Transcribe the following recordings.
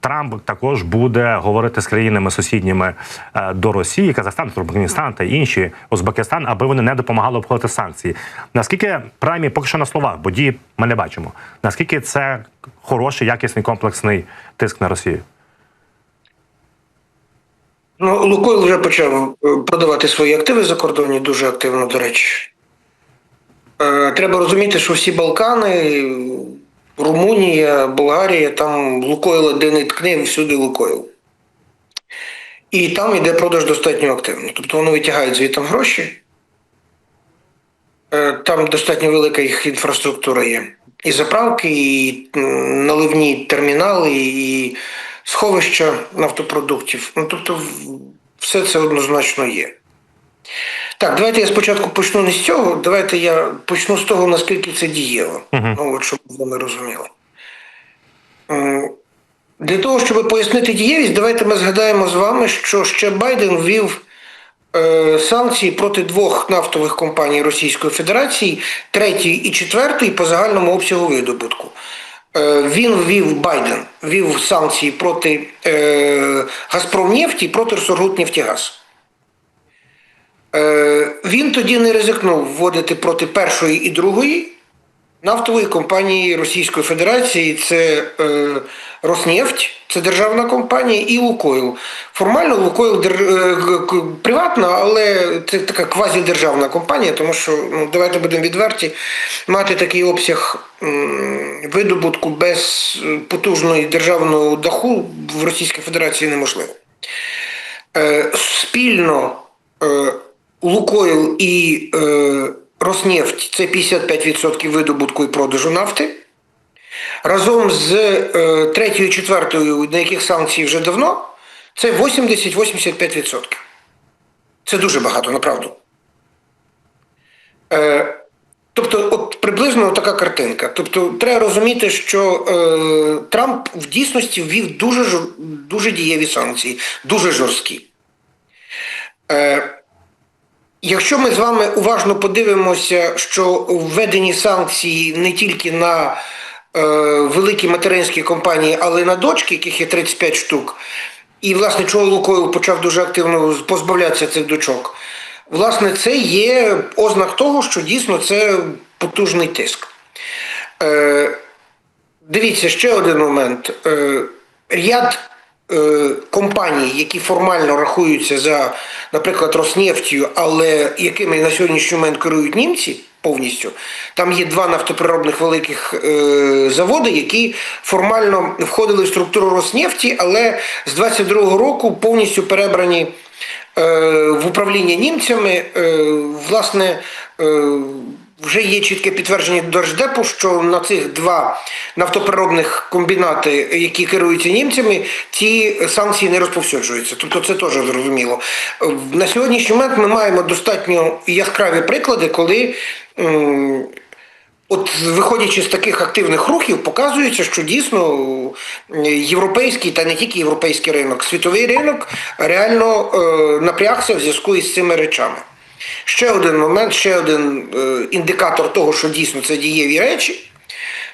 Трамп також буде говорити з країнами сусідніми е, до Росії, Казахстан, Туркменістан та інші Узбекистан, аби вони не допомагали обходити санкції. Наскільки принаймні, поки що на словах, бо дії ми не бачимо. Наскільки це хороший, якісний комплексний тиск на Росію? Ну, Лукойл вже почав е, продавати свої активи за кордоні дуже активно, до речі. Е, Треба розуміти, що всі Балкани, Румунія, Болгарія, там Лукойл де не ткне, всюди Лукойл. І там йде продаж достатньо активно. Тобто вони витягають звідти гроші. Е, Там достатньо велика їх інфраструктура є. І заправки, і наливні термінали, і сховища нафтопродуктів. Ну, тобто, все це однозначно є. Так, давайте я спочатку почну не з цього. Давайте я почну з того, наскільки це дієво. Мгм. Ну, от, щоб ви розуміли. Для того, щоб пояснити дієвість, давайте ми згадаємо з вами, що ще Байден ввів е, санкції проти двох нафтових компаній Російської Федерації, третьої і четвертої по загальному обсягу видобутку. Е, він ввів Байден ввів санкції проти е, Газпромнефті і проти Сургутнефтігаз. Е, він тоді не ризикнув вводити проти першої і другої нафтової компанії Російської Федерації. Це е, Роснефть, це державна компанія, і Лукойл. Формально Лукойл дер... е, приватна, але це така квазідержавна компанія, тому що ну, давайте будемо відверті, мати такий обсяг видобутку без потужної державного даху в Російській Федерації неможливо. Спільно Лукойл і е, Роснефть це 55% видобутку і продажу нафти. Разом з е, третьою і четвертою, на яких санкції вже давно, це 80-85%. Це дуже багато, направду. Е, тобто, от приблизно така картинка. Тобто, треба розуміти, що е, Трамп в дійсності ввів дуже, дуже дієві санкції, дуже жорсткі. Якщо ми з вами уважно подивимося, що введені санкції не тільки на е, великі материнські компанії, але й на дочки, яких є 35 штук, і, власне, чого Лукойл почав дуже активно позбавлятися цих дочок, власне, це є ознак того, що дійсно це потужний тиск. Е, Дивіться, ще один момент. Е, Ряд компаній, які формально рахуються за, наприклад, Роснефтію, але якими на сьогоднішній момент керують німці повністю, там є два нафтопереробних великих е, заводи, які формально входили в структуру Роснефті, але з 22-го року повністю перебрані е, в управління німцями. Е, власне, е, вже є чітке підтвердження Держдепу, що на цих два нафтопереробних комбінати, які керуються німцями, ці санкції не розповсюджуються. Тобто це теж зрозуміло. На сьогоднішній момент ми маємо достатньо яскраві приклади, коли. От виходячи з таких активних рухів, показується, що дійсно європейський та не тільки європейський ринок, світовий ринок реально е, напрягся в зв'язку із цими речами. Ще один момент, ще один е, індикатор того, що дійсно це дієві речі.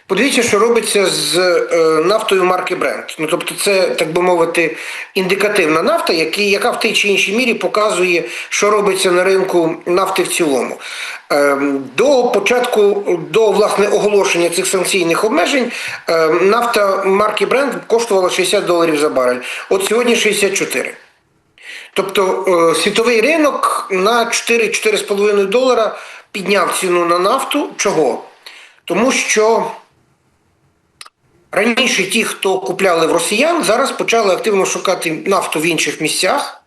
Подивіться, що робиться з е, нафтою марки Brent. Ну, тобто, це, так би мовити, індикативна нафта, які, яка в тій чи іншій мірі показує, що робиться на ринку нафти в цілому. Е, до початку, до власне оголошення цих санкційних обмежень, е, нафта марки Brent коштувала 60 доларів за барель. От сьогодні 64. Тобто е, світовий ринок на 4-4,5 долара підняв ціну на нафту. Чого? Тому що раніше ті, хто купляли в росіян, зараз почали активно шукати нафту в інших місцях.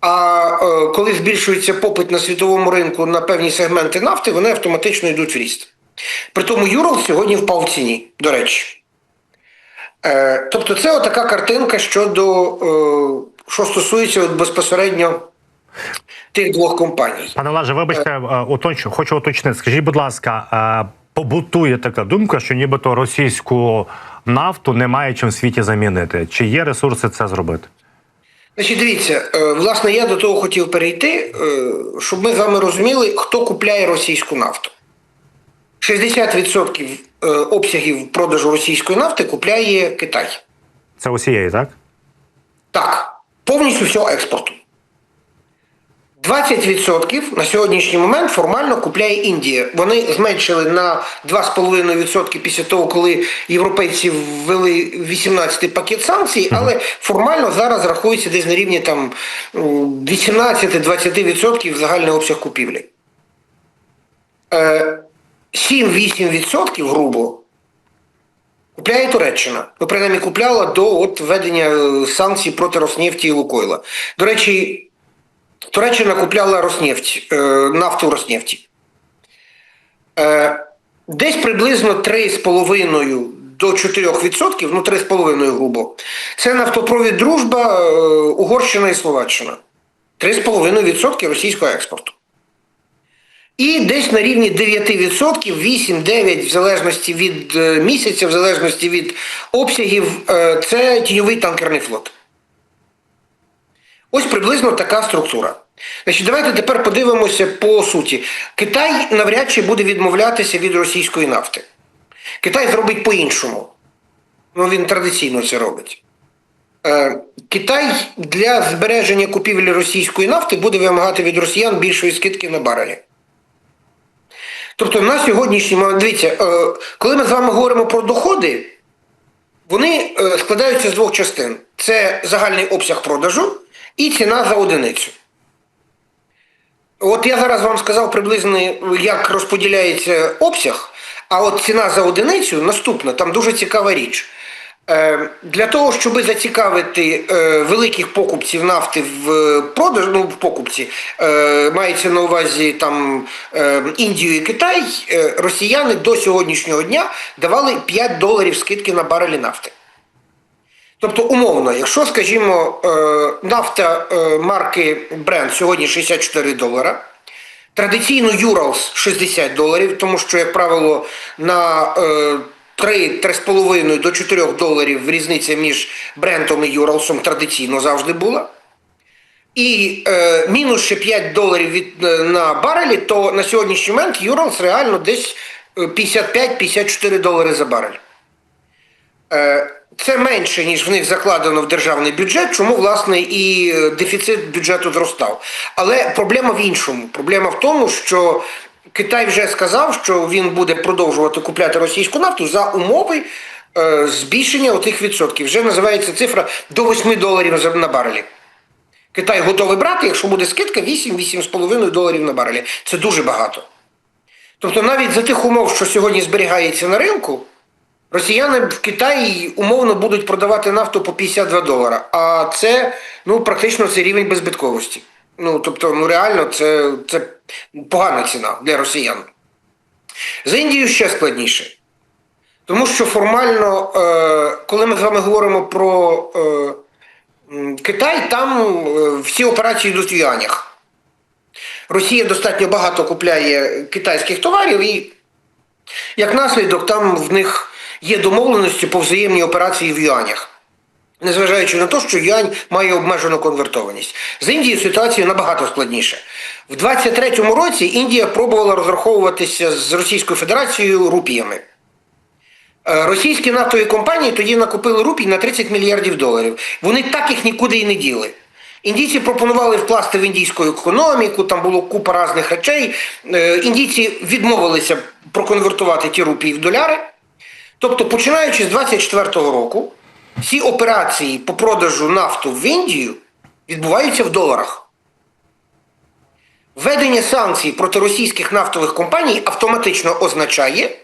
А е, коли збільшується попит на світовому ринку на певні сегменти нафти, вони автоматично йдуть в ріст. При тому Юрал сьогодні впав в ціні, до речі. Е, тобто, це отака картинка щодо, що стосується от безпосередньо тих двох компаній. Пане Лаже, вибачте, е, хочу уточнити. Скажіть, будь ласка, е, побутує така думка, що нібито російську нафту немає чим в світі замінити. Чи є ресурси це зробити? Значить, дивіться, е, власне, я до того хотів перейти, е, щоб ми з вами розуміли, хто купляє російську нафту. 60% е, обсягів продажу російської нафти купляє Китай. Це усієї, так? Так, повністю всього експорту. 20% на сьогоднішній момент формально купляє Індія. Вони зменшили на 2,5% після того, коли європейці ввели 18-й пакет санкцій, але формально зараз рахується десь на рівні там 18-20% загальний обсяг купівлі. Е, 7-8% грубо Купляє Туреччина. Ну, принаймні, купляла до от введення е, санкцій проти Роснефті і Лукойла. До речі, Туреччина купляла Роснефть, е, нафту Роснефті. Е, десь приблизно 3,5 до 4%, ну 3,5 грубо. Це нафтопровід Дружба, е, Угорщина і Словаччина. 3,5% російського експорту. І десь на рівні 9%, 8-9% в залежності від е, місяця, в залежності від обсягів, е, це тіньовий танкерний флот. Ось приблизно така структура. Значить, давайте тепер подивимося по суті. Китай навряд чи буде відмовлятися від російської нафти. Китай зробить по-іншому. Ну, він традиційно це робить. Е, Китай для збереження купівлі російської нафти буде вимагати від росіян більшої скидки на барелі. Тобто на сьогоднішній момент, дивіться, е, коли ми з вами говоримо про доходи, вони е, складаються з двох частин: це загальний обсяг продажу і ціна за одиницю. От я зараз вам сказав приблизно, як розподіляється обсяг, а от ціна за одиницю наступна, там дуже цікава річ. Е, Для того, щоб зацікавити е, великих покупців нафти в продаж, ну в покупці, е, мається на увазі там Індію і Китай, росіяни до сьогоднішнього дня давали 5 доларів скидки на барелі нафти. Тобто, умовно, якщо, скажімо, нафта марки Brent сьогодні 64 долара, традиційно Urals 60 доларів, тому що, як правило, на 3-3,5 до 4 доларів різниця між Брентом і Юралсом традиційно завжди була. І е, мінус ще 5 доларів від, е, на барелі, то на сьогоднішній момент Юралс реально десь е, 55-54 долари за барель. Е, Це менше, ніж в них закладено в державний бюджет, чому, власне, і е, дефіцит бюджету зростав. Але проблема в іншому. Проблема в тому, що Китай вже сказав, що він буде продовжувати купляти російську нафту за умови е, збільшення отих відсотків. Вже називається цифра до 8 доларів на барелі. Китай готовий брати, якщо буде скидка 8-8,5 доларів на барелі. Це дуже багато. Тобто навіть за тих умов, що сьогодні зберігається на ринку, росіяни в Китаї умовно будуть продавати нафту по 52 долара. А це ну, практично це рівень беззбитковості. Ну, тобто, ну реально, це, це погана ціна для росіян. За Індією ще складніше. Тому що формально, е, коли ми з вами говоримо про е, Китай, там е, всі операції йдуть в юанях. Росія достатньо багато купляє китайських товарів, і як наслідок, там в них є домовленості по взаємній операції в юанях. Незважаючи на те, що юань має обмежену конвертованість. З Індією ситуація набагато складніша. В 23-му році Індія пробувала розраховуватися з Російською Федерацією рупіями. Е, Російські нафтові компанії тоді накупили рупій на 30 мільярдів доларів. Вони так їх нікуди і не діли. Індійці пропонували вкласти в індійську економіку, там було купа різних речей. Е, Індійці відмовилися проконвертувати ті рупії в доляри. Тобто, починаючи з 24-го року, всі операції по продажу нафту в Індію відбуваються в доларах. Введення санкцій проти російських нафтових компаній автоматично означає,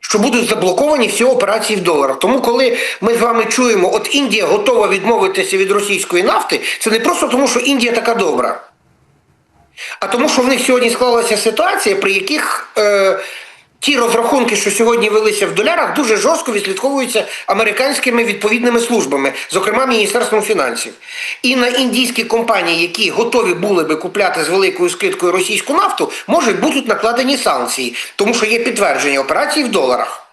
що будуть заблоковані всі операції в доларах. Тому, коли ми з вами чуємо, от Індія готова відмовитися від російської нафти, це не просто тому, що Індія така добра, а тому, що в них сьогодні склалася ситуація, при яких е, ті розрахунки, що сьогодні велися в долярах, дуже жорстко відслідковуються американськими відповідними службами, зокрема Міністерством фінансів. І на індійські компанії, які готові були би купляти з великою скидкою російську нафту, можуть бути накладені санкції, тому що є підтвердження операцій в доларах.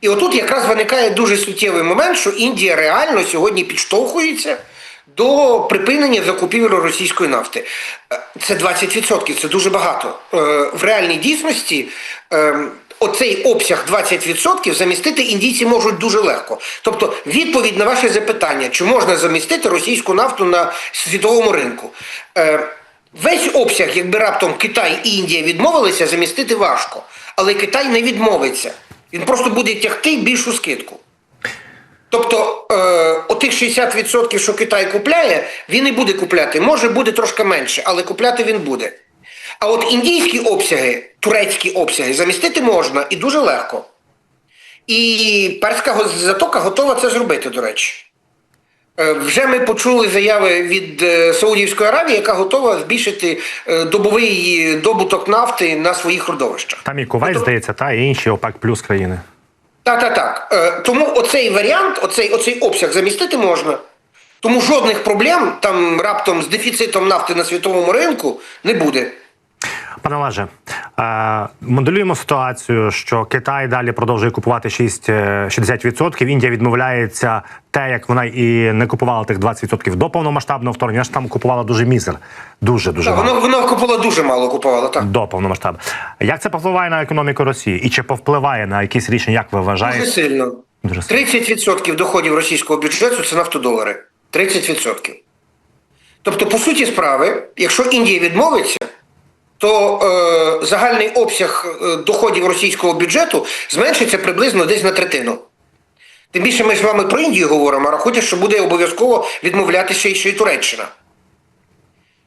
І отут якраз виникає дуже суттєвий момент, що Індія реально сьогодні підштовхується до припинення закупівель російської нафти. Е, Це 20%, це дуже багато. Е, В реальній дійсності е, оцей обсяг 20% замістити індійці можуть дуже легко. Тобто, відповідь на ваше запитання, чи можна замістити російську нафту на світовому ринку. Е, весь обсяг, якби раптом Китай і Індія відмовилися, замістити важко. Але Китай не відмовиться. Він просто буде тягти більшу скидку. Тобто, отих 60%, що Китай купляє, він і буде купляти. Може буде трошки менше, але купляти він буде. А от індійські обсяги, турецькі обсяги замістити можна і дуже легко. І перська затока готова це зробити, до речі. Е, Вже ми почули заяви від е, Саудівської Аравії, яка готова збільшити е, добовий добуток нафти на своїх родовищах. Там і Кувейт, здається, та і інші ОПЕК плюс країни. Так, так, так. Е, тому оцей варіант, оцей, оцей обсяг замістити можна. Тому жодних проблем там раптом з дефіцитом нафти на світовому ринку не буде. Пане Олеже, е, моделюємо ситуацію, що Китай далі продовжує купувати 6, е, 60%, Індія відмовляється те, як вона і не купувала тих 20% до повномасштабного вторгнення, вона ж там купувала дуже мізер. Дуже дуже Так, мало. воно, воно купувало дуже мало купувало, так. До повномасштабу. Як це повпливає на економіку Росії? І чи повпливає на якісь рішення, як ви вважаєте? Дуже сильно. 30% доходів російського бюджету це нафтодолари. 30%. Тобто, по суті справи, якщо Індія відмовиться, то е, загальний обсяг е, доходів російського бюджету зменшиться приблизно десь на третину. Тим більше ми з вами про Індію говоримо, а рахуйте, що буде обов'язково відмовлятися ще й Туреччина.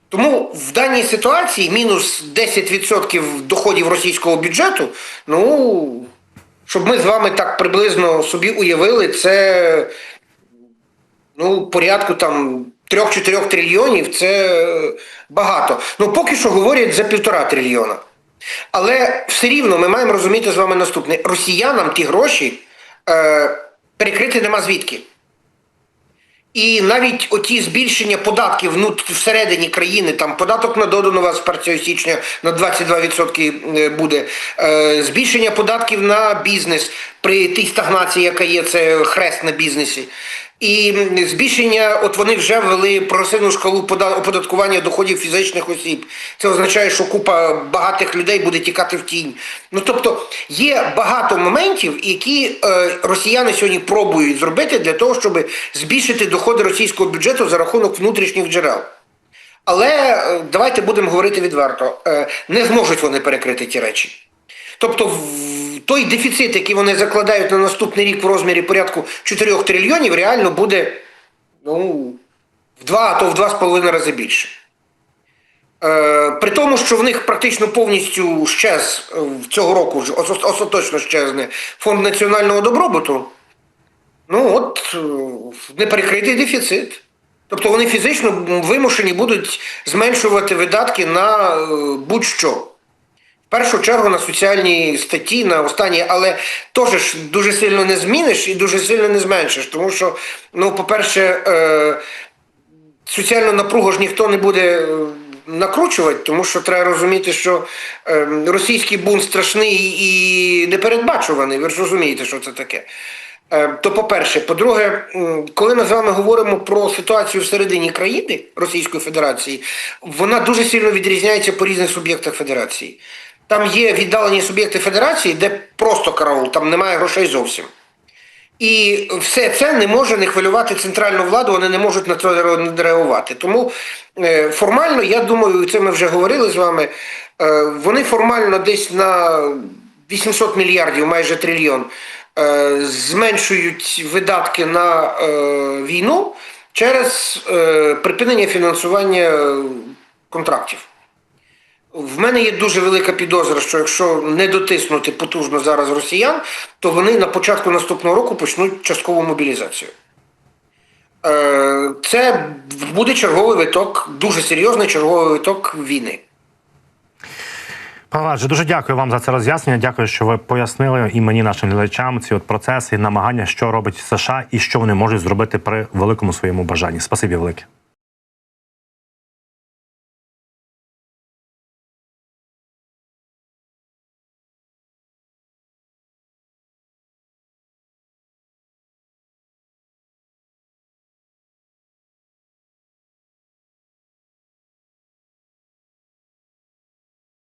Тому в даній ситуації мінус 10% доходів російського бюджету, ну, щоб ми з вами так приблизно собі уявили, це ну, порядку там 3-4 трильйонів це багато. Ну, поки що говорять за півтора трильйона. Але все рівно ми маємо розуміти з вами наступне: росіянам ті гроші е, перекрити нема звідки. І навіть оті збільшення податків внут- всередині країни, там податок на додану вас з 1 січня на 22% е, буде, е, збільшення податків на бізнес при тій стагнації, яка є, це хрест на бізнесі. І збільшення, от вони вже ввели прогресивну шкалу пода- оподаткування доходів фізичних осіб. Це означає, що купа багатих людей буде тікати в тінь. Ну тобто є багато моментів, які е, росіяни сьогодні пробують зробити для того, щоб збільшити доходи російського бюджету за рахунок внутрішніх джерел. Але е, давайте будемо говорити відверто: е, не зможуть вони перекрити ті речі. Тобто, той дефіцит, який вони закладають на наступний рік в розмірі порядку 4 трильйонів, реально буде ну, в два, а то в два з половиною рази більше. Е, при тому, що в них практично повністю щез е, цього року ос- остаточно щезне фонд національного добробуту, ну от е, неперекритий дефіцит. Тобто вони фізично вимушені будуть зменшувати видатки на е, будь-що. Першу чергу на соціальні статті, на останні, але теж дуже сильно не зміниш і дуже сильно не зменшиш. Тому що, ну, по-перше, е, соціальну напругу ж ніхто не буде е, накручувати, тому що треба розуміти, що е, російський бунт страшний і непередбачуваний. Ви ж розумієте, що це таке. Е, То по-перше, по-друге, коли ми з вами говоримо про ситуацію всередині країни Російської Федерації, вона дуже сильно відрізняється по різних суб'єктах Федерації. Там є віддалені суб'єкти Федерації, де просто караул, там немає грошей зовсім. І все це не може не хвилювати центральну владу, вони не можуть на це ре- реагувати. Тому е, формально, я думаю, це ми вже говорили з вами. е, Вони формально десь на 800 мільярдів, майже трильйон, е, зменшують видатки на війну через припинення фінансування контрактів. В мене є дуже велика підозра, що якщо не дотиснути потужно зараз росіян, то вони на початку наступного року почнуть часткову мобілізацію. Е, Це буде черговий виток, дуже серйозний черговий виток війни. Олеже, дуже дякую вам за це роз'яснення. Дякую, що ви пояснили і мені, нашим глядачам, ці от процеси, намагання, що робить США і що вони можуть зробити при великому своєму бажанні. Спасибі велике.